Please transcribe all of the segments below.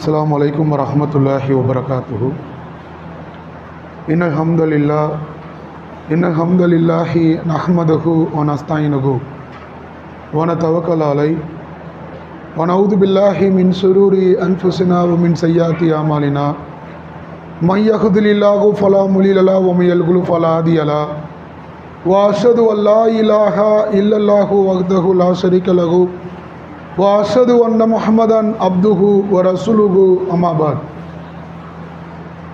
السلام عليكم ورحمة الله وبركاته إن الحمد لله إن الحمد لله نحمده ونستعينه ونتوكل عليه ونعوذ بالله من شرور أنفسنا ومن سيئات أعمالنا من يهد الله فلا مضل له ومن يضلل فلا هادي له وأشهد أن لا إله إلا الله وحده لا شريك له وأشهد أن محمدا عبده ورسوله أما بعد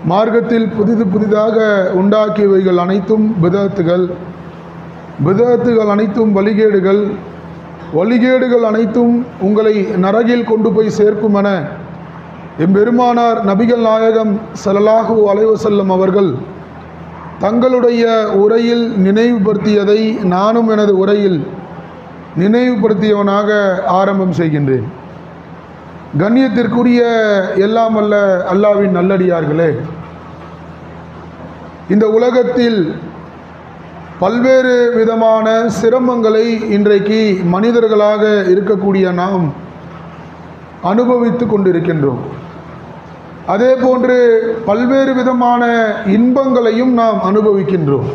மார்க்கத்தில் புதிது புதிதாக உண்டாக்கியவைகள் அனைத்தும் பிதத்துகள் பிதத்துகள் அனைத்தும் வழிகேடுகள் வழிகேடுகள் அனைத்தும் உங்களை நரகில் கொண்டு போய் சேர்க்கும் என எம்பெருமானார் நபிகள் நாயகம் ஸல்லல்லாஹு அலைஹி வஸல்லம் அவர்கள் தங்களுடைய உரையில் நினைவுபடுத்தியதை நானும் எனது உரையில் நினைவுபடுத்தியவனாக ஆரம்பம் செய்கின்றேன். கண்ணியத்திற்குரிய எல்லாம் அல்ல அல்லாவின் நல்லடியார்களே இந்த உலகத்தில் பல்வேறு விதமான சிரமங்களை இன்றைக்கு மனிதர்களாக இருக்கக்கூடிய நாம் அனுபவித்து கொண்டிருக்கின்றோம். அதே போன்று பல்வேறு விதமான இன்பங்களையும் நாம் அனுபவிக்கின்றோம்.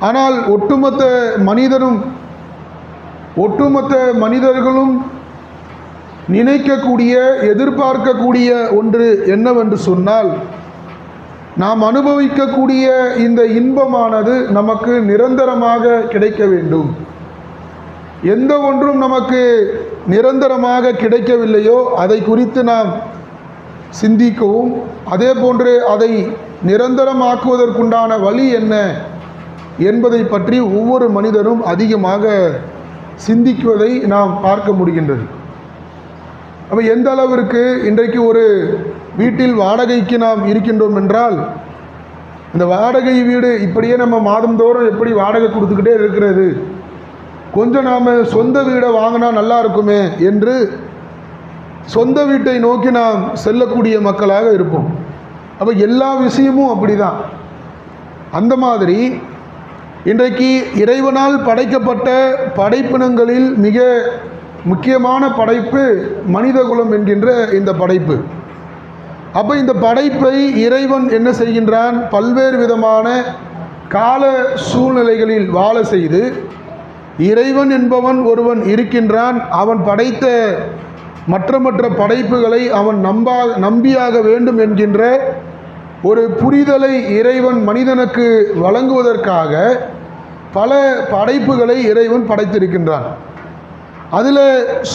ஆனால் ஒட்டுமொத்த மனிதனும் ஒட்டுமொத்த மனிதர்களும் நினைக்கக்கூடிய எதிர்பார்க்கக்கூடிய ஒன்று என்னவென்று சொன்னால் நாம் அனுபவிக்கக்கூடிய இந்த இன்பமானது நமக்கு நிரந்தரமாக கிடைக்க வேண்டும். எந்த ஒன்றும் நமக்கு நிரந்தரமாக கிடைக்கவில்லையோ அதை குறித்து நாம் சிந்திக்கவும் அதே போன்று அதை நிரந்தரமாக்குவதற்குண்டான வழி என்ன என்பதை பற்றி ஒவ்வொரு மனிதரும் அதிகமாக சிந்திக்குவதை நாம் பார்க்க முடிகின்றது. அப்போ எந்த அளவிற்கு இன்றைக்கு ஒரு வீட்டில் வாடகைக்கு நாம் இருக்கின்றோம் என்றால் இந்த வாடகை வீடு இப்படியே நம்ம மாதந்தோறும் எப்படி வாடகை கொடுத்துக்கிட்டே இருக்கிறது? கொஞ்சம் நாம் சொந்த வீடை வாங்கினா நல்லா இருக்குமே என்று சொந்த வீட்டை நோக்கி நாம் செல்லக்கூடிய மக்களாக இருப்போம். அப்போ எல்லா விஷயமும் அப்படிதான். அந்த மாதிரி இன்றைக்கு இறைவனால் படைக்கப்பட்ட படைப்பினங்களில் மிக முக்கியமான படைப்பு மனிதகுலம் என்கின்ற இந்த படைப்பு. அப்போ இந்த படைப்பை இறைவன் என்ன செய்கின்றான்? பல்வேறு விதமான கால சூழ்நிலைகளில் வாழ செய்து இறைவன் என்பவன் ஒருவன் இருக்கின்றான். அவன் படைத்த மற்ற மற்ற படைப்புகளை அவன் நம்பா நம்பியாக வேண்டும் என்கின்ற ஒரு புரிதலை இறைவன் மனிதனுக்கு வழங்குவதற்காக பல படைப்புகளை இறைவன் படைத்திருக்கின்றான். அதில்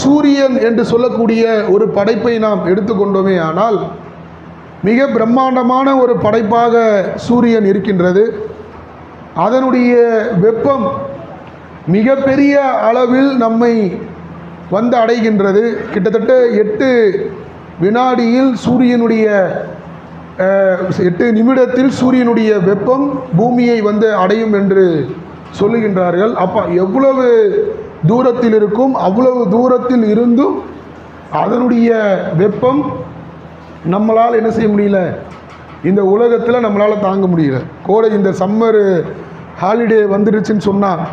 சூரியன் என்று சொல்லக்கூடிய ஒரு படைப்பை நாம் எடுத்துக்கொண்டோமே ஆனால் மிக பிரம்மாண்டமான ஒரு படைப்பாக சூரியன் இருக்கின்றது. அதனுடைய வெப்பம் மிகப்பெரிய அளவில் நம்மை வந்து அடைகின்றது. கிட்டத்தட்ட எட்டு வினாடியில் சூரியனுடைய எட்டு நிமிடத்தில் சூரியனுடைய வெப்பம் பூமியை வந்து அடையும் என்று சொல்லுகின்றார்கள் அப்போ எவ்வளவு தூரத்தில் இருக்கும் அவ்வளவு தூரத்தில் இருந்தும் அதனுடைய வெப்பம் நம்மளால் என்ன செய்ய முடியல? இந்த உலகத்தில் நம்மளால் தாங்க முடியல. கோடை இந்த சம்மர் ஹாலிடே வந்துருச்சுன்னு சொன்னால்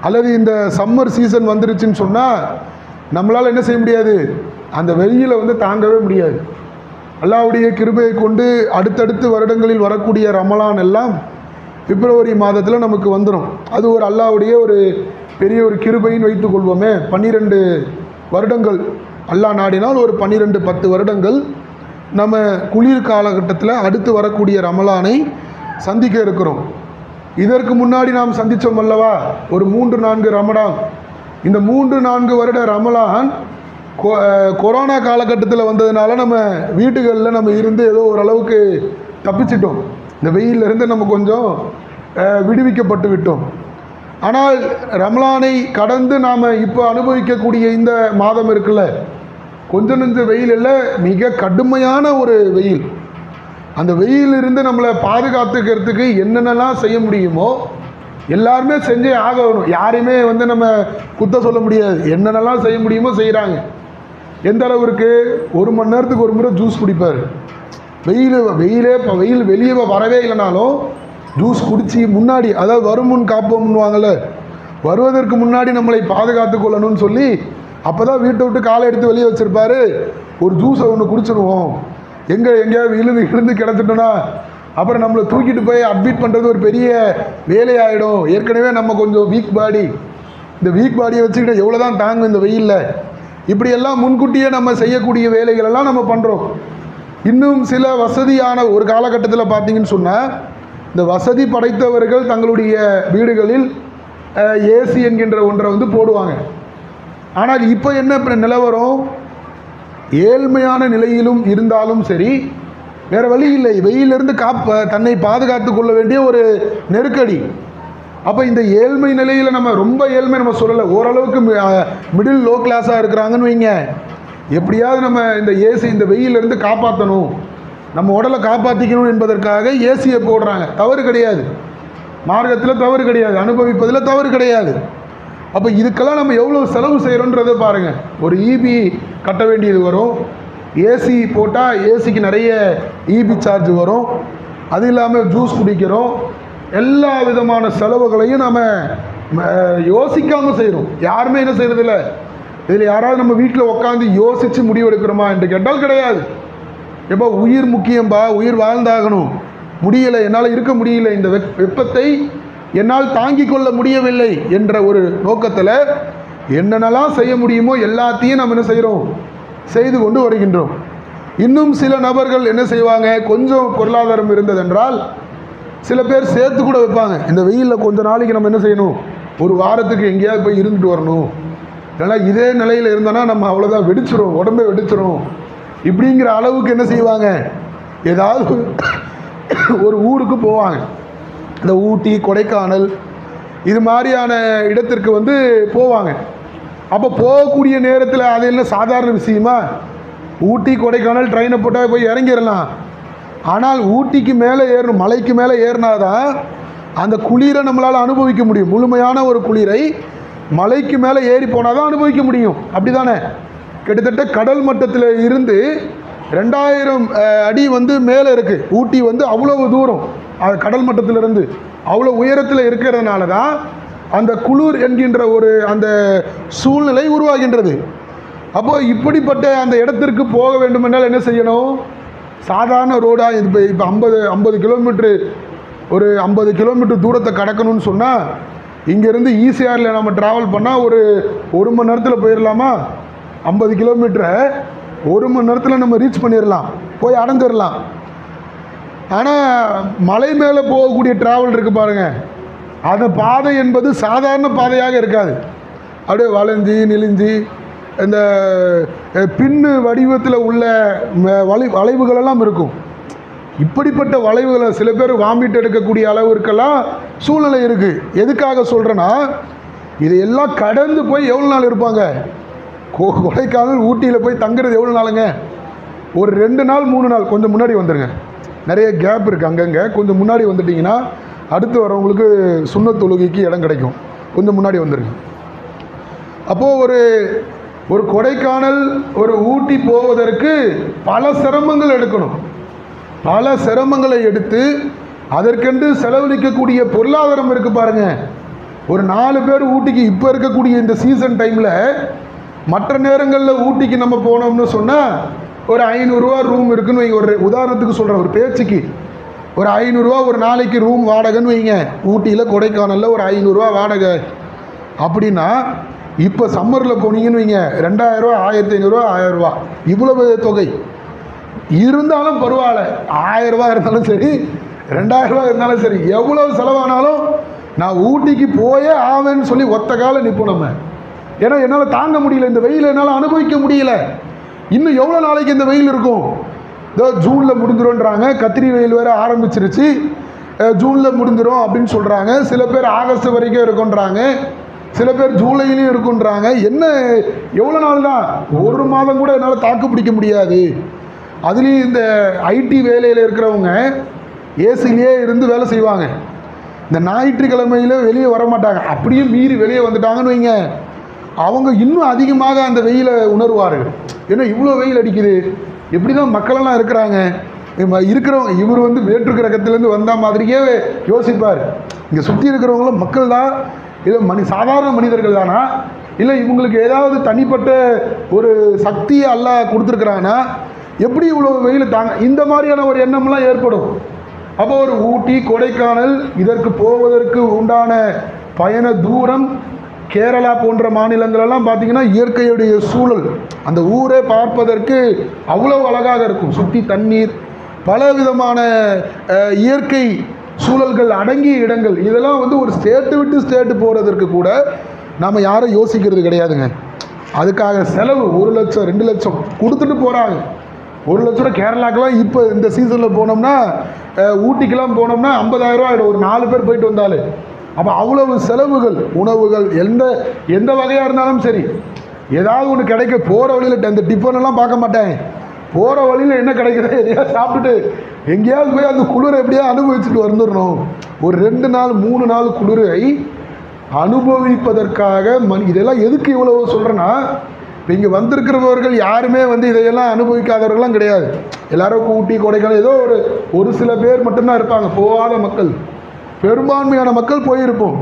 அல்லது இந்த சம்மர் சீசன் வந்துருச்சுன்னு சொன்னால் நம்மளால் என்ன செய்ய முடியாது? அந்த வெயில வந்து தாங்கவே முடியாது. அல்லாவுடைய கிருபையை கொண்டு அடுத்தடுத்து வருடங்களில் வரக்கூடிய ரமலான் எல்லாம் பிப்ரவரி மாதத்தில் நமக்கு வந்துடும் அது ஒரு அல்லாவுடைய ஒரு பெரிய ஒரு கிருபைன்னு வைத்துக்கொள்வோமே பன்னிரெண்டு வருடங்கள் அல்லாஹ் நாடினால் ஒரு பன்னிரெண்டு பத்து வருடங்கள் நம்ம குளிர் காலகட்டத்தில் அடுத்து வரக்கூடிய ரமலானை சந்திக்க இருக்கிறோம். இதற்கு முன்னாடி நாம் சந்தித்தோம் அல்லவா? ஒரு மூன்று நான்கு ரமலான். இந்த மூன்று நான்கு வருட ரமலான் கொ- கொரோனா காலகட்டத்தில் வந்ததுனால நம்ம வீடுகளில் நம்ம இருந்து ஏதோ ஓரளவுக்கு தப்பிச்சிட்டோம். இந்த வெயில்ல இருந்து நம்ம கொஞ்சம் விடுவிக்கப்பட்டு விட்டோம். ஆனால் ரமலானை கடந்து நாம் இப்போ அனுபவிக்கக்கூடிய இந்த மாதம் இருக்குல்ல கொஞ்சம் நெஞ்ச வெயில் இல்லை மிக கடுமையான ஒரு வெயில். அந்த வெயிலிருந்து நம்மளை பாதுகாத்துக்கிறதுக்கு என்னென்னலாம் செய்ய முடியுமோ எல்லாருமே செஞ்சே ஆகணும். யாரையுமே வந்து நம்ம குத்த சொல்ல முடியாது. என்னென்னலாம் செய்ய முடியுமோ செய்கிறாங்க எந்த அளவிற்கு ஒரு மணி நேரத்துக்கு ஒரு முறை ஜூஸ் குடிப்பார். வெயில் வெயிலே இப்போ வெயில் வெளியே வரவே இல்லைனாலும் ஜூஸ் குடித்து முன்னாடி அதாவது வரும் முன் காப்போம்னுவாங்கள்ல வருவதற்கு முன்னாடி நம்மளை பாதுகாத்து கொள்ளணும்னு சொல்லி அப்போ தான் வீட்டை விட்டு காலை எடுத்து வெளியே வச்சுருப்பாரு. ஒரு ஜூஸை ஒன்று குடிச்சிருவோம். எங்கே எங்கேயாவது விழுந்து இழுந்து கிடச்சிட்டோன்னா அப்புறம் நம்மளை தூக்கிட்டு போய் அப்டேட் பண்ணுறது ஒரு பெரிய வேலையாயிடும். ஏற்கனவே நம்ம கொஞ்சம் வீக் பாடி இந்த வீக் பாடியை வச்சுக்கிட்டு எவ்வளோ தான் தாங்கும் இந்த வெயிலில். இப்படியெல்லாம் முன்கூட்டியே நம்ம செய்யக்கூடிய வேலைகளெல்லாம் நம்ம பண்ணுறோம் இன்னும் சில வசதியான ஒரு காலகட்டத்தில் பார்த்தீங்கன்னு சொன்னால் இந்த வசதி படைத்தவர்கள் தங்களுடைய வீடுகளில் ஏசி என்கின்ற ஒன்றை வந்து போடுவாங்க. ஆனால் இப்போ என்ன நிலவரம்? ஏழ்மையான நிலையிலும் இருந்தாலும் சரி வேறு வழி இல்லை. வெயிலிருந்து காப்ப தன்னை பாதுகாத்து கொள்ள வேண்டிய ஒரு நெருக்கடி. அப்போ இந்த ஏழ்மை நிலையில் நம்ம ரொம்ப ஏழ்மை நம்ம சொல்லலை. ஓரளவுக்கு மிடில் லோ கிளாஸாக இருக்கிறாங்கன்னு வைங்க. எப்படியாவது நம்ம இந்த ஏசி இந்த வெயிலிருந்து காப்பாற்றணும் நம்ம உடலை காப்பாற்றிக்கணும் என்பதற்காக ஏசியை போடுறாங்க. தவறு கிடையாது. மார்க்கத்தில் தவறு கிடையாது. அனுபவிப்பதில் தவறு கிடையாது. அப்போ இதுக்கெல்லாம் நம்ம எவ்வளோ செலவு செய்கிறோன்றதை பாருங்கள் ஒரு இபி கட்ட வேண்டியது வரும். ஏசி போட்டால் ஏசிக்கு நிறைய இபி சார்ஜ் வரும். அது இல்லாமல் ஜூஸ் குடிக்கிறோம். எல்லா விதமான செலவுகளையும் நம்ம யோசிக்காமல் செய்கிறோம் யாருமே என்ன செய்கிறதில்ல இதில் யாராவது நம்ம வீட்டில் உட்காந்து யோசித்து முடிவெடுக்கிறோமா என்று கேட்டால் கிடையாது. எப்போ உயிர் முக்கியம்பா உயிர் வாழ்ந்தாகணும். முடியலை என்னால் இருக்க முடியல இந்த வெப் வெப்பத்தை என்னால் தாங்கி கொள்ள முடியவில்லை என்ற ஒரு நோக்கத்தில் என்னென்னலாம் செய்ய முடியுமோ எல்லாத்தையும் நம்ம என்ன செய்கிறோம்? செய்து கொண்டு வருகின்றோம். இன்னும் சில நபர்கள் என்ன செய்வாங்க? கொஞ்சம் பொருளாதாரம் இருந்ததென்றால் சில பேர் சேர்த்து கூட வைப்பாங்க. இந்த வெயிலில் கொஞ்ச நாளைக்கு நம்ம என்ன செய்யணும்? ஒரு வாரத்துக்கு எங்கேயாவது போய் இருந்துட்டு வரணும். ஏன்னா இதே நிலையில் இருந்தோன்னா நம்ம அவ்வளோதான் வெடிச்சிரும் உடம்பே வெடிச்சிரும். இப்படிங்கிற அளவுக்கு என்ன செய்வாங்க? ஏதாவது ஒரு ஊருக்கு போவாங்க. இந்த ஊட்டி கொடைக்கானல் இது மாதிரியான இடத்திற்கு வந்து போவாங்க. அப்போ போகக்கூடிய நேரத்தில் அது என்ன சாதாரண விஷயமா? ஊட்டி கொடைக்கானல் ட்ரெயினை போட்டால் போய் இறங்கிடலாம். ஆனால் ஊட்டிக்கு மேலே ஏறணும் மலைக்கு மேலே ஏறினாதான் அந்த குளிரை நம்மளால் அனுபவிக்க முடியும். முழுமையான ஒரு குளிரை மலைக்கு மேலே ஏறி போனால் தான் அனுபவிக்க முடியும். அப்படி தானே கிட்டத்தட்ட கடல் மட்டத்தில் இருந்து ரெண்டாயிரம் அடி வந்து மேலே இருக்குது ஊட்டி வந்து அவ்வளவு தூரம். அது கடல் மட்டத்திலிருந்து. அவ்வளோ உயரத்தில் இருக்கிறதுனால தான் அந்த குளிர் என்கின்ற ஒரு அந்த சூழ்நிலை உருவாகின்றது. அப்போது இப்படிப்பட்ட அந்த இடத்திற்கு போக வேண்டுமென்றால் என்ன செய்யணும்? சாதாரண ரோடாக இப்போ இப்போ ஐம்பது ஐம்பது கிலோமீட்ரு ஒரு ஐம்பது கிலோமீட்டர் தூரத்தை கடக்கணும்னு சொன்னால் இங்கேருந்து ஈசிஆரில் நம்ம ட்ராவல் பண்ணால் ஒரு ஒரு மணி நேரத்தில் போயிடலாமா ஐம்பது கிலோமீட்டரை ஒரு மணி நேரத்தில் நம்ம ரீச் பண்ணிடலாம் போய் அடைஞ்சிடலாம் ஆனால் மலை மேலே போகக்கூடிய டிராவல் இருக்குது பாருங்கள் அந்த பாதை என்பது சாதாரண பாதையாக இருக்காது. அப்படியே வளைஞ்சி நெளிஞ்சி இந்த பின்னு வடிவத்தில் உள்ள வளை வளைவுகளெல்லாம் இருக்கும். இப்படிப்பட்ட வளைவுகளை சில பேர் வாமிட் எடுக்கக்கூடிய அளவிற்கெல்லாம் சூழ்நிலை இருக்குது எதுக்காக சொல்கிறேன்னா இதையெல்லாம் கடந்து போய் எவ்வளோ நாள் இருப்பாங்க? கொ கொடைக்கானல் ஊட்டியில் போய் தங்குறது எவ்வளோ நாளுங்க? ஒரு ரெண்டு நாள் மூணு நாள் கொஞ்சம் முன்னாடி வந்துடுங்க நிறைய கேப் இருக்குது அங்கங்கே. கொஞ்சம் முன்னாடி வந்துட்டிங்கன்னா அடுத்து வரவங்களுக்கு சுண்ண தொழுகைக்கு இடம் கிடைக்கும். கொஞ்சம் முன்னாடி வந்துடுங்க அப்போது ஒரு ஒரு கொடைக்கானல் ஒரு ஊட்டி போவதற்கு பல சிரமங்கள் எடுக்கணும். பல சிரமங்களை எடுத்து அதற்கென்று செலவழிக்கக்கூடிய பொருளாதாரம் இருக்குது பாருங்கள் ஒரு நாலு பேர் ஊட்டிக்கு இப்போ இருக்கக்கூடிய இந்த சீசன் டைமில் மற்ற நேரங்களில் ஊட்டிக்கு நம்ம போனோம்னு சொன்னால் ஒரு ஐநூறுரூவா ரூம் இருக்குன்னு வைங்க. ஒரு உதாரணத்துக்கு சொல்கிறேன் ஒரு பேச்சுக்கு. ஒரு ஐநூறுரூவா ஒரு நாளைக்கு ரூம் வாடகைன்னு வைங்க. ஊட்டியில் கொடைக்கானலில் ஒரு ஐநூறுரூவா வாடகை. அப்படின்னா இப்போ சம்மரில் போனீங்கன்னு வைங்க. ரெண்டாயிரரூவா ஆயிரத்தி ஐநூறுரூவா ஆயிரரூவா இவ்வளவு தொகை. இருந்தாலும் பரவாயில்ல. ஆயிரரூவா இருந்தாலும் சரி ரெண்டாயிரரூவா இருந்தாலும் சரி எவ்வளவு செலவானாலும் நான் ஊட்டிக்கு போயே ஆவேன்னு சொல்லி ஒத்த கால நிற்போம் நம்ம. ஏன்னா என்னால் தாங்க முடியல. இந்த வெயில் என்னால் அனுபவிக்க முடியல. இன்னும் எவ்வளோ நாளைக்கு இந்த வெயில் இருக்கும்? இதோ ஜூனில் முடிஞ்சிரும்ன்றாங்க. கத்திரி வெயில் வேறு ஆரம்பிச்சிருச்சு. ஜூனில் முடிஞ்சிடும் அப்படின்னு சொல்கிறாங்க சில பேர் ஆகஸ்ட் வரைக்கும் இருக்குன்றாங்க சில பேர் ஜூலையிலையும் இருக்குன்றாங்க என்ன எவ்வளோ நாள் தான்? ஒரு மாதம் கூட என்னால் தாக்கு பிடிக்க முடியாது. அதுலேயும் இந்த ஐடி வேலையில் இருக்கிறவங்க ஏசிலேயே இருந்து வேலை செய்வாங்க. இந்த ஞாயிற்றுக்கிழமையில் வெளியே வர மாட்டாங்க அப்படியே மீறி வெளியே வந்துட்டாங்கன்னு வைங்க. அவங்க இன்னும் அதிகமாக அந்த வெயிலை உணர்வார்கள். ஏன்னா இவ்வளோ வெயில் அடிக்குது? எப்படி தான் மக்களெல்லாம் இருக்கிறாங்க? இருக்கிறவங்க இவர் வந்து வேற்று கிரகத்திலேருந்து வந்த மாதிரியே யோசிப்பார். இங்கே சுற்றி இருக்கிறவங்களும் மக்கள் தான் இல்லை மனி சாதாரண மனிதர்கள் தானா இல்லை இவங்களுக்கு ஏதாவது தனிப்பட்ட ஒரு சக்தியை அல்ல கொடுத்துருக்குறாங்கன்னா எப்படி இவ்வளோ வெயில் தாங்க இந்த மாதிரியான ஒரு எண்ணம்லாம் ஏற்படும். அப்போ ஒரு ஊட்டி கொடைக்கானல் இதற்கு போவதற்கு உண்டான பயண தூரம் கேரளா போன்ற மாநிலங்களெல்லாம் பார்த்தீங்கன்னா இயற்கையுடைய சூழல் அந்த ஊரே பார்ப்பதற்கு அவ்வளோ அழகாக இருக்கும். சுற்றி தண்ணீர் பல விதமான இயற்கை சூழல்கள் அடங்கிய இடங்கள். இதெல்லாம் வந்து ஒரு ஸ்டேட்டு விட்டு ஸ்டேட்டு போகிறதற்கு கூட நாம் யாரும் யோசிக்கிறது கிடையாதுங்க. அதுக்காக செலவு ஒரு லட்சம் ரெண்டு லட்சம் கொடுத்துட்டு போகிறாங்க ஒரு லட்ச ரூபா கேரளாக்கெல்லாம் இப்போ இந்த சீசனில் போனோம்னா ஊட்டிக்கெலாம் ஊட்டிக்கெல்லாம் போனோம்னா 50000 ரூபா ஆகிடும் ஒரு நாலு பேர் போயிட்டு வந்தாலே. அப்போ அவ்வளவு செலவுகள் உணவுகள் எந்த எந்த வகையாக இருந்தாலும் சரி. ஏதாவது ஒன்று கிடைக்க போகிற வழியில் அந்த டிஃபன் எல்லாம் பார்க்க மாட்டேன். போகிற வழியில் என்ன கிடைக்குதோ எதையாவது சாப்பிட்டுட்டு எங்கேயாவது போய் அந்த குளிரை எப்படியா அனுபவிச்சுட்டு வந்துடணும் ஒரு ரெண்டு நாள் மூணு நாள் குளிரை அனுபவிப்பதற்காக மண் இதெல்லாம் எதுக்கு இவ்வளோ சொல்கிறேன்னா இப்போ இங்கே வந்திருக்கிறவர்கள் யாருமே வந்து இதையெல்லாம் அனுபவிக்காதவர்கள்லாம் கிடையாது. எல்லாரும் ஊட்டி கொடைக்கானல் ஏதோ ஒரு ஒரு சில பேர் மட்டும்தான் இருப்பாங்க. போகாத மக்கள். பெரும்பான்மையான மக்கள் போயிருப்போம்.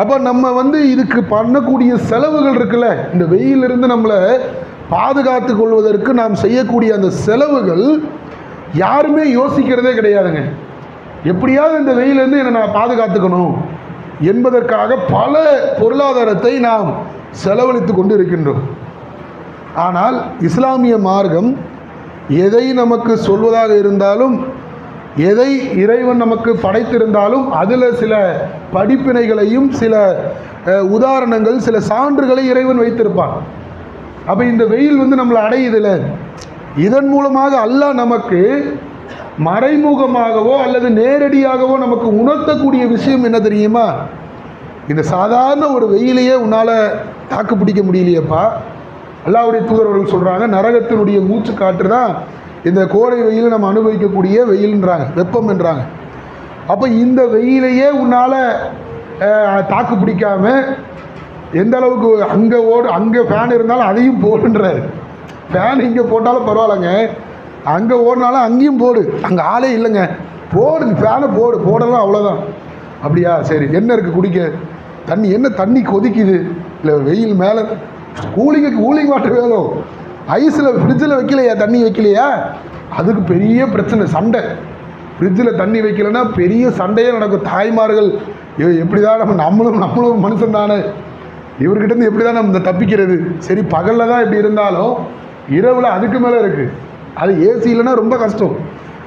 அப்போ நம்ம வந்து இதுக்கு பண்ணக்கூடிய செலவுகள் இருக்குல்ல இந்த வெயிலிருந்து நம்மளை பாதுகாத்து கொள்வதற்கு நாம் செய்யக்கூடிய அந்த செலவுகள் யாருமே யோசிக்கிறதே கிடையாதுங்க. எப்படியாவது இந்த வெயிலேருந்து என்னை நான் பாதுகாத்துக்கணும் என்பதற்காக பல பொருளாதாரத்தை நாம் செலவழித்து கொண்டு இருக்கின்றோம் ஆனால் இஸ்லாமிய மார்க்கம் எதை நமக்கு சொல்வதாக இருந்தாலும் எதை இறைவன் நமக்கு படைத்திருந்தாலும் அதில் சில படிப்பினைகளையும் சில உதாரணங்கள் சில சான்றுகளை இறைவன் வைத்திருப்பான். அப்போ இந்த வெயில் வந்து நம்மளை அடையுதுல. இதன் மூலமாக அல்லாஹ் நமக்கு மறைமுகமாகவோ அல்லது நேரடியாகவோ நமக்கு உணர்த்தக்கூடிய விஷயம் என்ன தெரியுமா? இந்த சாதாரண ஒரு வெயிலையே உன்னால் தாக்கு பிடிக்க முடியலையேப்பா அல்லாவுடைய தூதரவர்கள் சொல்கிறாங்க நரகத்தினுடைய மூச்சு காற்று தான் இந்த கோடை வெயில் நம்ம அனுபவிக்கக்கூடிய வெயில்ன்றாங்க வெப்பம் என்றாங்க அப்போ இந்த வெயிலையே உன்னால் தாக்கு பிடிக்காம எந்த அளவுக்கு அங்கே ஓடு அங்கே ஃபேன் இருந்தாலும் அதையும் போடுன்றாரு. ஃபேன் இங்கே போட்டாலும் பரவாயில்லைங்க. அங்கே ஓடினாலும் அங்கேயும் போடு. அங்கே ஆளே இல்லைங்க. போடு ஃபேனை போடு. போடலாம் அவ்வளோதான் அப்படியா? சரி. என்ன இருக்குது குடிக்க? தண்ணி என்ன தண்ணி கொதிக்குது? இல்லை வெயில் மேலே கூலிங்குக்கு கூலிங் வாட்டர் வேணும். ஐஸில் ஃப்ரிட்ஜில் வைக்கலையா தண்ணி வைக்கலையா? அதுக்கு பெரிய பிரச்சனை சண்டை. ஃப்ரிட்ஜில் தண்ணி வைக்கலைன்னா பெரிய சண்டையே நடக்கும். தாய்மார்கள் எப்படி தான் நம்ம நம்மளும் நம்மளும் மனுஷன் தானே. இவர்கிட்ட எப்படி தான் நம்ம இந்த தப்பிக்கிறது? சரி பகலில் தான் இப்படி இருந்தாலும் இரவில் அதுக்கு மேலே இருக்குது அது ஏசி இல்லைன்னா ரொம்ப கஷ்டம்.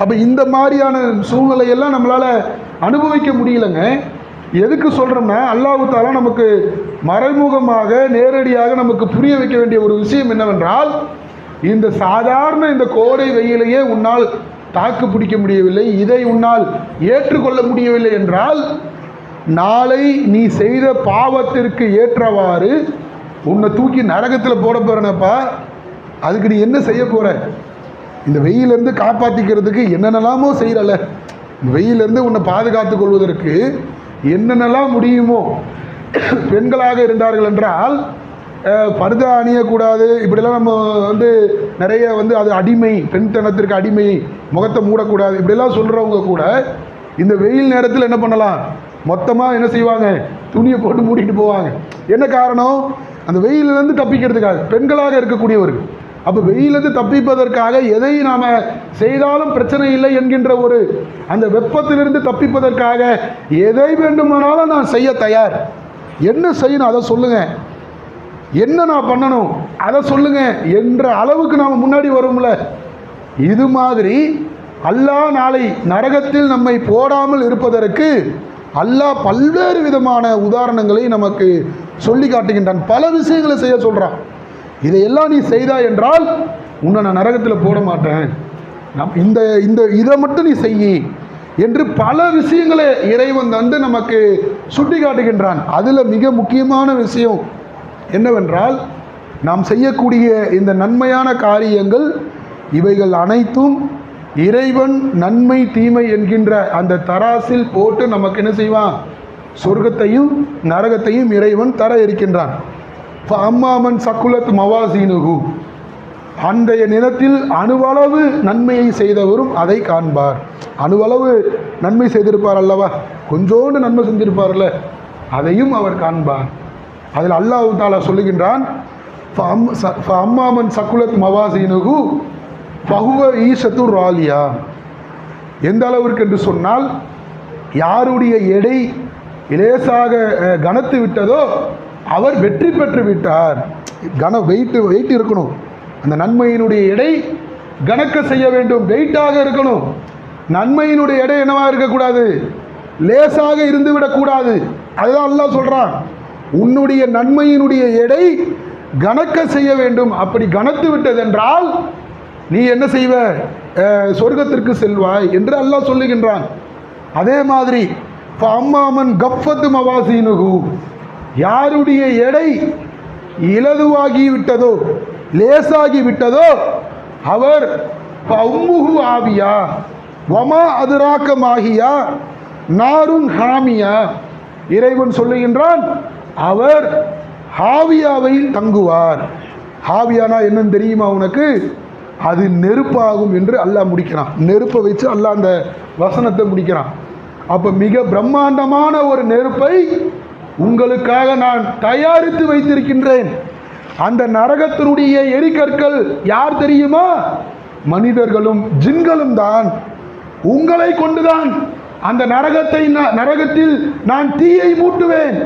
அப்போ இந்த மாதிரியான சூழ்நிலையெல்லாம் நம்மளால் அனுபவிக்க முடியலங்க. எதுக்கு சொல்கிறோம்னா அல்லாஹ் தாலா நமக்கு மறைமுகமாக நேரடியாக நமக்கு புரிய வைக்க வேண்டிய ஒரு விஷயம் என்னவென்றால் இந்த சாதாரண இந்த கோடை வெயிலையே உன்னால் தாக்கு பிடிக்க முடியவில்லை இதை உன்னால் ஏற்றுக்கொள்ள முடியவில்லை என்றால் நாளை நீ செய்த பாவத்திற்கு ஏற்றவாறு உன்னை தூக்கி நரகத்தில் போட போறனப்பா அதுக்கு நீ என்ன செய்ய போகிற இந்த வெயிலேருந்து காப்பாற்றிக்கிறதுக்கு என்னென்னலாமோ செய்கிறல இந்த வெயிலேருந்து உன்னை பாதுகாத்து கொள்வதற்கு என்னென்னலாம் முடியுமோ பெண்களாக இருந்தார்கள் என்றால் பருதா அணியக்கூடாது. இப்படிலாம் நம்ம வந்து நிறைய வந்து அது அடிமை பெண்தனத்திற்கு அடிமை முகத்தை மூடக்கூடாது. இப்படிலாம் சொல்கிறவங்க கூட இந்த வெயில் நேரத்தில் என்ன பண்ணலாம்? மொத்தமாக என்ன செய்வாங்க? துணியை போட்டு மூடிட்டு போவாங்க. என்ன காரணம்? அந்த வெயிலிருந்து தப்பிக்கிறதுக்காக பெண்களாக இருக்கக்கூடியவர்கள். அப்போ வெயிலிருந்து தப்பிப்பதற்காக எதை நாம் செய்தாலும் பிரச்சனை இல்லை என்கின்ற ஒரு அந்த வெப்பத்திலிருந்து தப்பிப்பதற்காக எதை வேண்டுமானாலும் நான் செய்ய தயார். என்ன செய்யணும் அதை சொல்லுங்க. என்ன நான் பண்ணணும் அதை சொல்லுங்க என்ற அளவுக்கு நாம் முன்னாடி வரும்ல. இது மாதிரி அல்லாஹ் நாளை நரகத்தில் நம்மை போடாமல் இருப்பதற்கு அல்லாஹ் பல்வேறு விதமான உதாரணங்களை நமக்கு சொல்லி காட்டுகின்றான். பல விஷயங்களை செய்ய சொல்கிறான் இதையெல்லாம் நீ செய்தா என்றால் உன்னை நான் நரகத்தில் போட மாட்டேன். நம் இந்த இந்த இதை மட்டும் நீ செய்யி என்று பல விஷயங்களை இறைவன் வந்து நமக்கு சுட்டி காட்டுகின்றான் அதில் மிக முக்கியமான விஷயம் என்னவென்றால் நாம் செய்யக்கூடிய இந்த நன்மையான காரியங்கள் இவைகள் அனைத்தும் இறைவன் நன்மை தீமை என்கின்ற அந்த தராசில் போட்டு நமக்கு என்ன செய்வான்? சொர்க்கத்தையும் நரகத்தையும் இறைவன் தர இருக்கின்றான். அம்மாமன் சக்குலத் மவாசீனுகு. அன்றைய நிலத்தில் அணுவளவு நன்மையை செய்தவரும் அதை காண்பார். அணுவளவு நன்மை செய்திருப்பார் அல்லவா? கொஞ்சோண்டு நன்மை செஞ்சிருப்பார்ல. அதையும் அவர் காண்பார். அதில் அல்லாஹ் தாலா சொல்லுகின்றான் அம்மாமன் ச- சக்குலத் மவாசீனுகு பகுவ ஈசத்து ராலியா. எந்த அளவிற்கு என்று சொன்னால் யாருடைய எடை லேசாக கனத்து விட்டதோ அவர் வெற்றி பெற்று விட்டார். கன வெயிட் வெயிட் இருக்கணும். அந்த நன்மையினுடைய எடை கணக்க செய்ய வேண்டும். வெயிட்டாக இருக்கணும். நன்மையினுடைய எடை என்னவாக இருக்கக்கூடாது? லேசாக இருந்து விடக்கூடாது அதுதான் அல்லாஹ் சொல்கிறான் உன்னுடைய நன்மையினுடைய எடை கணக்க செய்ய வேண்டும். அப்படி கணத்து விட்டதென்றால் நீ என்ன செய்வ? சொர்க்கத்திற்கு செல்வாய் என்று அல்லாஹ் சொல்லுகின்றான். அதே மாதிரி அம்மாமன் கஃபத்து மவாசீனுகு யாருடைய எடை இலதுவாகி விட்டதோ லேசாகி விட்டதோ அவர் உம்முகு ஆவியா வமா அதுராக்கமாகியா நாரும் ஹாமியா. இறைவன் சொல்லுகின்றான் அவர் ஹாவியாவையில் தங்குவார். ஹாவியானா என்னன்னு தெரியுமா உனக்கு? அது நெருப்பாகும் என்று அல்லாஹ் முடிக்கிறான். நெருப்பை வச்சு அல்லாஹ் அந்த வசனத்தை முடிக்கிறான். அப்போ மிக பிரம்மாண்டமான ஒரு நெருப்பை உங்களுக்காக நான் தயாரித்து வைத்திருக்கின்றேன். அந்த நரகத்தினுடைய எரிக்கற்கள் யார் தெரியுமா? மனிதர்களும் ஜின்களும் தான். உங்களை கொண்டுதான் அந்த நரகத்தை நரகத்தில் நான் தீயை மூட்டுவேன்.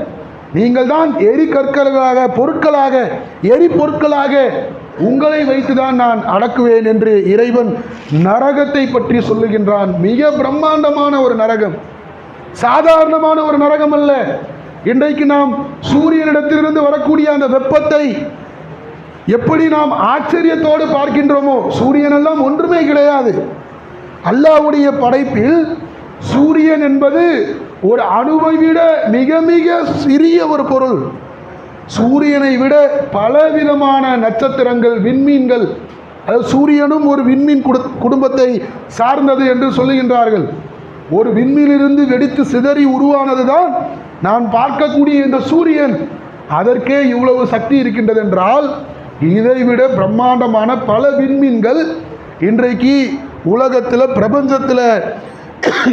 நீங்கள் தான் எரி கற்களாக பொருட்களாக எரி பொருட்களாக உங்களை வைத்துதான் நான் அடக்குவேன் என்று இறைவன் நரகத்தை பற்றி சொல்லுகின்றான். மிக பிரம்மாண்டமான ஒரு நரகம். சாதாரணமான ஒரு நரகம் அல்ல இன்றைக்கு நாம் சூரியனிடத்திலிருந்து வரக்கூடிய அந்த வெப்பத்தை எப்படி நாம் ஆச்சரியத்தோடு பார்க்கின்றோமோ சூரியன் எல்லாம் ஒன்றுமே கிடையாது. அல்லாவுடைய படைப்பில் சூரியன் என்பது ஒரு அணுவை விட மிக மிக சிறிய ஒரு பொருள். சூரியனை விட பலவிதமான நட்சத்திரங்கள் விண்மீன்கள் அதாவது சூரியனும் ஒரு விண்மீன் குடு குடும்பத்தை சார்ந்தது என்று சொல்லுகின்றார்கள். ஒரு விண்மீனிலிருந்து வெடித்து சிதறி உருவானது தான் நான் பார்க்கக்கூடிய இந்த சூரியன் அதற்கே இவ்வளவு சக்தி இருக்கின்றது என்றால் இதைவிட பிரம்மாண்டமான பல விண்மீன்கள் இன்றைக்கு உலகத்தில் பிரபஞ்சத்தில்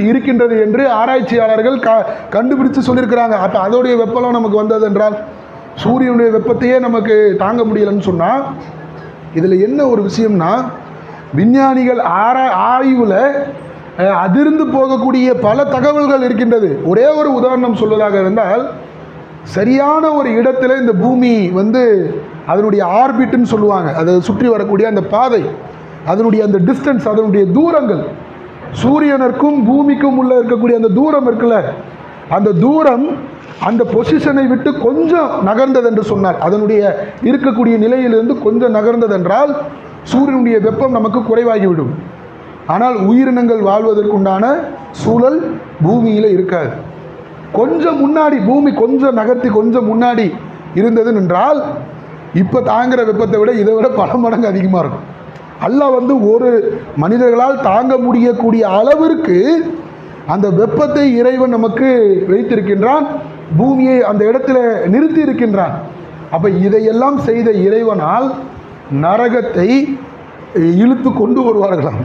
இருக்கின்றது என்று ஆராய்ச்சியாளர்கள் க கண்டுபிடித்து சொல்லியிருக்கிறாங்க. அப்போ அதோடைய வெப்பம் நமக்கு வந்தது என்றால் சூரியனுடைய வெப்பத்தையே நமக்கு தாங்க முடியலன்னு சொன்னால் இதில் என்ன ஒரு விஷயம்னா விஞ்ஞானிகள் ஆரா ஆய்வில் அதிர்ந்து போகக்கூடிய பல தகவல்கள் இருக்கின்றது. ஒரே ஒரு உதாரணம் சொல்வதாக இருந்தால் சரியான ஒரு இடத்துல இந்த பூமி வந்து அதனுடைய ஆர்பிட்டுன்னு சொல்லுவாங்க. அதை சுற்றி வரக்கூடிய அந்த பாதை அதனுடைய அந்த டிஸ்டன்ஸ் அதனுடைய தூரங்கள். சூரியனுக்கும் பூமிக்கும் உள்ள இருக்கக்கூடிய அந்த தூரம் இருக்குல்ல அந்த தூரம் அந்த பொசிஷனை விட்டு கொஞ்சம் நகர்ந்தது என்று சொன்னார். அதனுடைய இருக்கக்கூடிய நிலையிலிருந்து கொஞ்சம் நகர்ந்தது என்றால் சூரியனுடைய வெப்பம் நமக்கு குறைவாகிவிடும். ஆனால் உயிரினங்கள் வாழ்வதற்குண்டான சூழல் பூமியில் இருக்காது. கொஞ்சம் முன்னாடி பூமி கொஞ்சம் நகர்த்தி கொஞ்சம் முன்னாடி இருந்தது என்றால் இப்போ தாங்குகிற வெப்பத்தை விட இதை விட பல மடங்கு அதிகமாக இருக்கும். அல்லாஹ் வந்து ஒரு மனிதர்களால் தாங்க முடியக்கூடிய அளவிற்கு அந்த வெப்பத்தை இறைவன் நமக்கு வைத்திருக்கின்றான் பூமியை அந்த இடத்துல நிறுத்தி இருக்கின்றான். அப்போ இதையெல்லாம் செய்த இறைவனால் நரகத்தை இழுத்து கொண்டு வருவார்களாம்.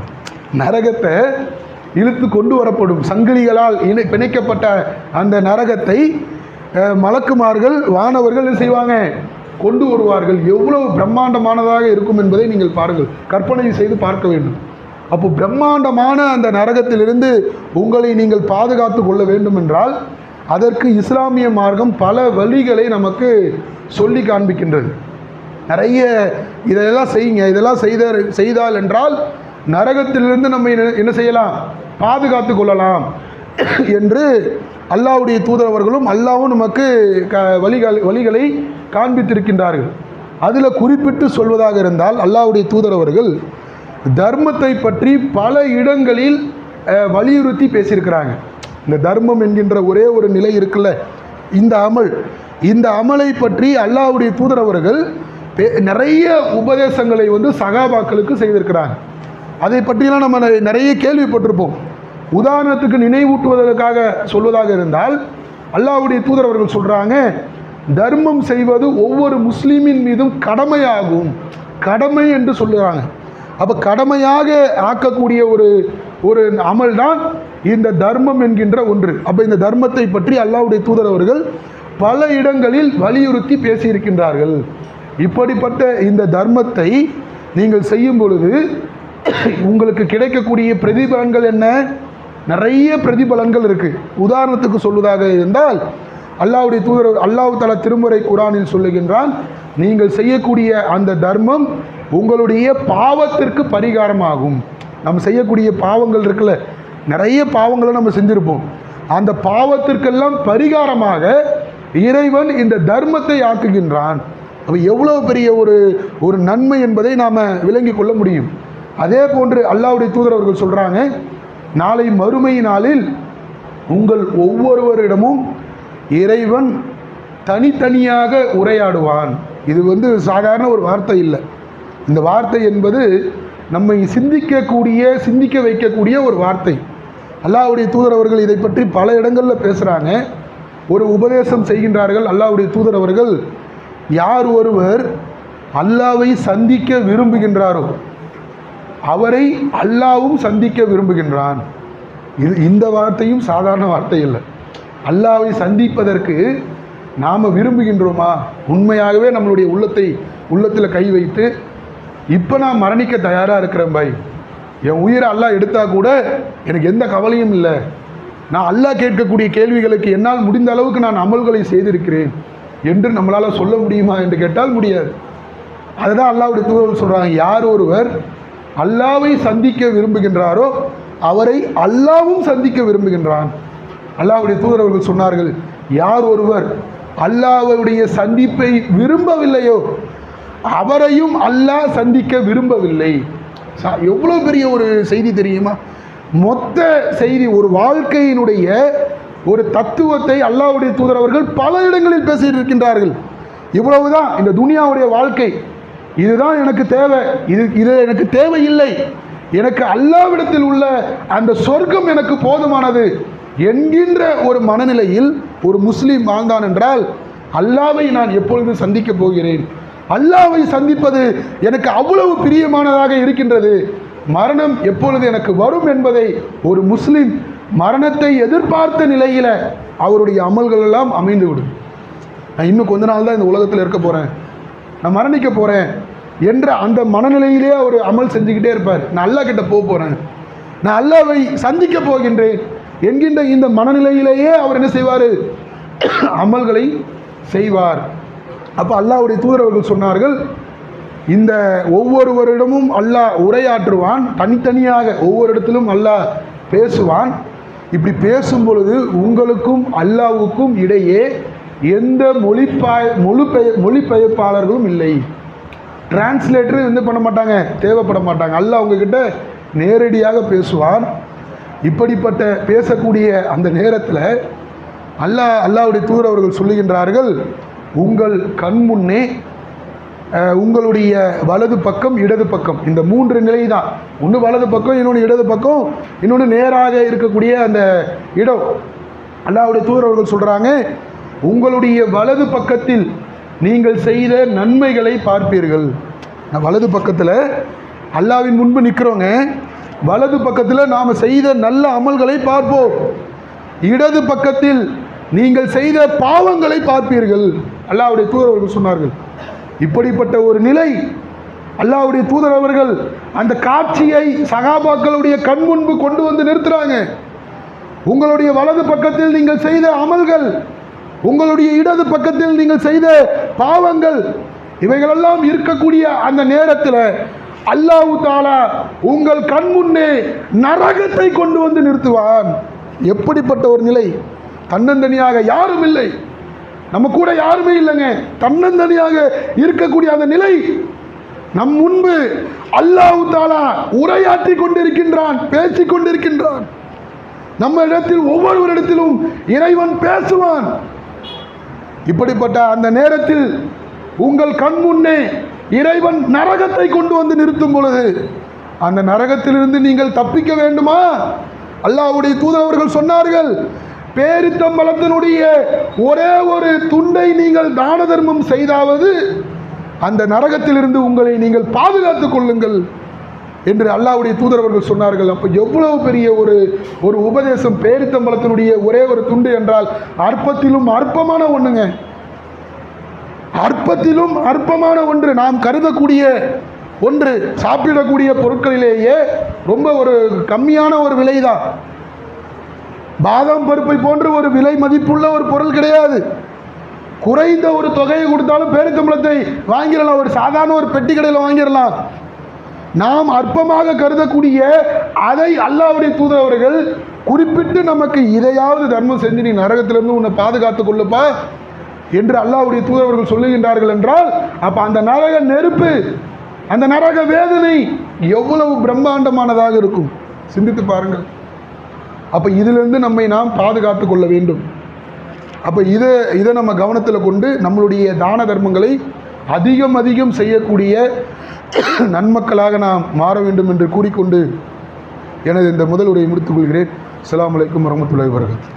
நரகத்தை இழுத்து கொண்டு வரப்படும் சங்கிலிகளால் இணை பிணைக்கப்பட்ட அந்த நரகத்தை மலக்குமார்கள் வானவர்கள் என்ன செய்வாங்க? கொண்டு வருவார்கள். எவ்வளவு பிரம்மாண்டமானதாக இருக்கும் என்பதை நீங்கள் பாருங்கள். கற்பனை செய்து பார்க்க வேண்டும். அப்போ பிரம்மாண்டமான அந்த நரகத்திலிருந்து உங்களை நீங்கள் பாதுகாத்து கொள்ள வேண்டும் என்றால் அதற்கு இஸ்லாமிய மார்க்கம் பல வழிகளை நமக்கு சொல்லி காண்பிக்கின்றது. நிறைய இதெல்லாம் செய்யுங்க. இதெல்லாம் செய்த செய்தால் என்றால் நரகத்திலிருந்து நம்ம என்ன என்ன செய்யலாம்? பாதுகாத்து கொள்ளலாம் என்று அல்லாஹ்வுடைய தூதரவர்களும் அல்லாவும் நமக்கு க வழிகள் வழிகளை காண்பித்திருக்கின்றார்கள். அதில் குறிப்பிட்டு சொல்வதாக இருந்தால் அல்லாஹ்வுடைய தூதரவர்கள் தர்மத்தை பற்றி பல இடங்களில் வலியுறுத்தி பேசியிருக்கிறாங்க. இந்த தர்மம் என்கின்ற ஒரே ஒரு நிலை இருக்குல்ல? இந்த அமல். இந்த அமலை பற்றி அல்லாஹ்வுடைய தூதரவர்கள் நிறைய உபதேசங்களை வந்து சகாபாக்களுக்கு செய்திருக்கிறாங்க. அதை பற்றியெல்லாம் நம்ம நிறைய கேள்விப்பட்டிருப்போம். உதாரணத்துக்கு நினைவூட்டுவதற்காக சொல்வதாக இருந்தால் அல்லாஹ்வுடைய தூதரவர்கள் சொல்கிறாங்க தர்மம் செய்வது ஒவ்வொரு முஸ்லீமின் மீதும் கடமையாகும். கடமை என்று சொல்லுறாங்க. அப்போ கடமையாக ஆக்கக்கூடிய ஒரு ஒரு அமல் தான் இந்த தர்மம் என்கின்ற ஒன்று. அப்போ இந்த தர்மத்தை பற்றி அல்லாவுடைய தூதர் அவர்கள் பல இடங்களில் வலியுறுத்தி பேசியிருக்கின்றார்கள். இப்படிப்பட்ட இந்த தர்மத்தை நீங்கள் செய்யும் பொழுது உங்களுக்கு கிடைக்கக்கூடிய பிரதிபலன்கள் என்ன? நிறைய பிரதிபலன்கள் இருக்குது உதாரணத்துக்கு சொல்வதாக இருந்தால் அல்லாவுடைய தூதர் அல்லாஹு தலா திருமுறை குரானில் சொல்லுகின்றான் நீங்கள் செய்யக்கூடிய அந்த தர்மம் உங்களுடைய பாவத்திற்கு பரிகாரமாகும். நம்ம செய்யக்கூடிய பாவங்கள் இருக்குல்ல நிறைய பாவங்களை நம்ம செஞ்சுருப்போம். அந்த பாவத்திற்கெல்லாம் பரிகாரமாக இறைவன் இந்த தர்மத்தை ஆக்குகின்றான். அப்போ எவ்வளோ பெரிய ஒரு ஒரு நன்மை என்பதை நாம் விளங்கி கொள்ள முடியும். அதே போன்று அல்லாவுடைய தூதர் அவர்கள் சொல்கிறாங்க நாளை மறுமை நாளில் உங்கள் ஒவ்வொருவரிடமும் இறைவன் தனித்தனியாக உரையாடுவான். இது வந்து சாதாரண ஒரு வார்த்தை இல்லை. இந்த வார்த்தை என்பது நம்மை சிந்திக்கக்கூடிய சிந்திக்க வைக்கக்கூடிய ஒரு வார்த்தை. அல்லாவுடைய தூதர் அவர்கள் இதை பற்றி பல இடங்களில் பேசுகிறாங்க ஒரு உபதேசம் செய்கின்றார்கள் அல்லாவுடைய தூதர் அவர்கள். யார் ஒருவர் அல்லாவை சந்திக்க விரும்புகின்றாரோ அவரை அல்லாவும் சந்திக்க விரும்புகின்றான். இது இந்த வார்த்தையும் சாதாரண வார்த்தை இல்லை. அல்லாவை சந்திப்பதற்கு நாம் விரும்புகின்றோமா? உண்மையாகவே நம்மளுடைய உள்ளத்தை உள்ளத்தில் கை வைத்து இப்போ நான் மரணிக்க தயாராக இருக்கிறேன் பாய். என் உயிரை அல்லாஹ் எடுத்தால் கூட எனக்கு எந்த கவலையும் இல்லை. நான் அல்லாஹ் கேட்கக்கூடிய கேள்விகளுக்கு என்னால் முடிந்த அளவுக்கு நான் அமல்களை செய்திருக்கிறேன். என்று நம்மளால் சொல்ல முடியுமா? என்று கேட்டால் முடியாது. அதுதான் அல்லாவுடைய தூதர்கள் சொல்கிறாங்க யார் ஒருவர் அல்லாவை சந்திக்க விரும்புகின்றாரோ அவரை அல்லாவும் சந்திக்க விரும்புகின்றான். அல்லாவுடைய தூதரவர்கள் சொன்னார்கள் யார் ஒருவர் அல்லாவுடைய சந்திப்பை விரும்பவில்லையோ அவரையும் அல்லாஹ் சந்திக்க விரும்பவில்லை. சா- எவ்வளோ பெரிய ஒரு செய்தி தெரியுமா? மொத்த செய்தி ஒரு வாழ்க்கையினுடைய ஒரு தத்துவத்தை அல்லாவுடைய தூதரவர்கள் பல இடங்களில் பேசியிருக்கின்றார்கள். இவ்வளவுதான் இந்த துனியாவுடைய வாழ்க்கை. இதுதான் எனக்கு தேவை. இது இது எனக்கு தேவையில்லை. எனக்கு அல்லாவிடத்தில் உள்ள அந்த சொர்க்கம் எனக்கு போதுமானது என்கின்ற ஒரு மனநிலையில் ஒரு முஸ்லீம் வாழ்ந்தான் என்றால் அல்லாவை நான் எப்பொழுது சந்திக்கப் போகிறேன். அல்லாவை சந்திப்பது எனக்கு அவ்வளவு பிரியமானதாக இருக்கின்றது. மரணம் எப்பொழுது எனக்கு வரும் என்பதை ஒரு முஸ்லீம் மரணத்தை எதிர்பார்த்த நிலையில் அவருடைய அமல்கள் எல்லாம் அமைந்து விடும் நான் இன்னும் கொஞ்ச நாள் தான் இந்த உலகத்தில் இருக்க போகிறேன் நான் மரணிக்க போகிறேன் என்ற அந்த மனநிலையிலே அவர் அமல் செஞ்சுக்கிட்டே இருப்பார். நான் அல்லாஹ் கிட்ட போக போகிறேன் நான் அல்லாவை சந்திக்க போகின்றேன் என்கின்ற இந்த மனநிலையிலேயே அவர் என்ன செய்வார்? அமல்களை செய்வார். அப்போ அல்லாவுடைய தூதரவர்கள் சொன்னார்கள் இந்த ஒவ்வொருவரிடமும் அல்லாஹ் உரையாற்றுவான் தனித்தனியாக ஒவ்வொரு இடத்திலும் அல்லாஹ் பேசுவான். இப்படி பேசும் பொழுது உங்களுக்கும் அல்லாவுக்கும் இடையே எந்த மொழிப்பாய் மொழி மொழிபெய மொழிபெயர்ப்பாளர்களும் இல்லை. டிரான்ஸ்லேட்டர் வந்து பண்ண மாட்டாங்க தேவைப்பட மாட்டாங்க. அல்ல அவங்கக்கிட்ட நேரடியாக பேசுவான். இப்படிப்பட்ட பேசக்கூடிய அந்த நேரத்தில் அல்லாஹ் அல்லாஹ்வுடைய தூதர் அவர்கள் சொல்லுகின்றார்கள் உங்கள் கண் முன்னே உங்களுடைய வலது பக்கம் இடது பக்கம். இந்த மூன்று நிலை தான் ஒன்று வலது பக்கம் இன்னொன்று இடது பக்கம் இன்னொன்று நேராக இருக்கக்கூடிய அந்த இடம். அல்லாவுடைய தூதர் அவர்கள் சொல்கிறாங்க உங்களுடைய வலது பக்கத்தில் நீங்கள் செய்த நன்மைகளை பார்ப்பீர்கள். நான் வலது பக்கத்தில் அல்லாவின் முன்பு நிற்கிறோங்க வலது பக்கத்தில் நாம் செய்த நல்ல அமல்களை பார்ப்போம். இடது பக்கத்தில் நீங்கள் செய்த பாவங்களை பார்ப்பீர்கள். அல்லாவுடைய தூதர் அவர்கள் சொன்னார்கள். இப்படிப்பட்ட ஒரு நிலை அல்லாவுடைய தூதர் அவர்கள் அந்த காட்சியை சகாபாக்களுடைய கண் முன்பு கொண்டு வந்து நிறுத்துறாங்க. உங்களுடைய வலது பக்கத்தில் நீங்கள் செய்த அமல்கள் உங்களுடைய இடது பக்கத்தில் நீங்கள் செய்த பாவங்கள் இவைகளெல்லாம் இருக்கக்கூடிய அந்த நேரத்தில் அல்லாஹு தாலா உங்கள் கண் முன்னே நரகத்தை கொண்டு வந்து நிறுத்துவான். எப்படிப்பட்ட ஒரு நிலை? தன்னந்தனியாக யாரும் இல்லை. நம்ம கூட யாருமே இல்லைங்க. தன்னந்தனியாக இருக்கக்கூடிய அந்த நிலை நம் முன்பு அல்லாஹு தாலா உரையாற்றி கொண்டிருக்கின்றான் பேசிக் கொண்டிருக்கின்றான். நம்ம இடத்தில் ஒவ்வொருவரிடத்திலும் இறைவன் பேசுவான். இப்படிப்பட்ட அந்த நேரத்தில் உங்கள் கண் முன்னே இறைவன் நரகத்தை கொண்டு வந்து நிறுத்தும் பொழுது அந்த நரகத்திலிருந்து நீங்கள் தப்பிக்க வேண்டுமா? அல்லாஹ்வுடைய தூதரவர்கள் சொன்னார்கள் பேரித்தம்பலத்தினுடைய ஒரே ஒரு துண்டை நீங்கள் தான தர்மம் செய்தாவது அந்த நரகத்திலிருந்து உங்களை நீங்கள் பாதுகாத்துக் கொள்ளுங்கள். என்று அல்லாஹ்வுடைய தூதரவர்கள் சொன்னார்கள். அப்போ எவ்வளவு பெரிய ஒரு ஒரு உபதேசம் பேரித்தம்பலத்தினுடைய ஒரே ஒரு துண்டு என்றால் அற்பத்திலும் அற்பமான ஒன்றுங்க அற்பத்திலும் அற்பமான ஒன்று. நாம் கருதக்கூடிய ஒன்று சாப்பிடக்கூடிய பொருட்களிலேயே ரொம்ப ஒரு கம்மியான ஒரு விலைதான். பாதாம் பருப்பை போன்று ஒரு விலை மதிப்புள்ள ஒரு பொருள் கிடையாது. குறைந்த ஒரு தொகையை கொடுத்தாலும் பேரித்தம்பளத்தை வாங்கிடலாம். ஒரு சாதாரண ஒரு பெட்டி கடையில் வாங்கிடலாம். நாம் அற்பமாக கருதக்கூடிய அதை அல்லாவுடைய தூதரவர்கள் குறிப்பிட்டு நமக்கு இதையாவது தர்மம் செஞ்சு நீ நரகத்திலிருந்து உன்னை பாதுகாத்துக் கொள்ளுப்பா என்று அல்லாவுடைய தூதரவர்கள் சொல்லுகின்றார்கள் என்றால் அப்ப அந்த நரக நெருப்பு அந்த நரக வேதனை எவ்வளவு பிரம்மாண்டமானதாக இருக்கும்? சிந்தித்து பாருங்கள். அப்ப இதிலிருந்து நம்மை நாம் பாதுகாத்து கொள்ள வேண்டும். அப்போ இதை இதை நம்ம கவனத்தில் கொண்டு நம்மளுடைய தான தர்மங்களை அதிகம் அதிகம் செய்யக்கூடிய நன்மக்களாக நாம் மாற வேண்டும் என்று கூறிக்கொண்டு எனது இந்த முதல் உரையை முடித்துக் கொள்கிறேன். அலாம் வலைக்கம் வரமத்துள்ள வரகத்து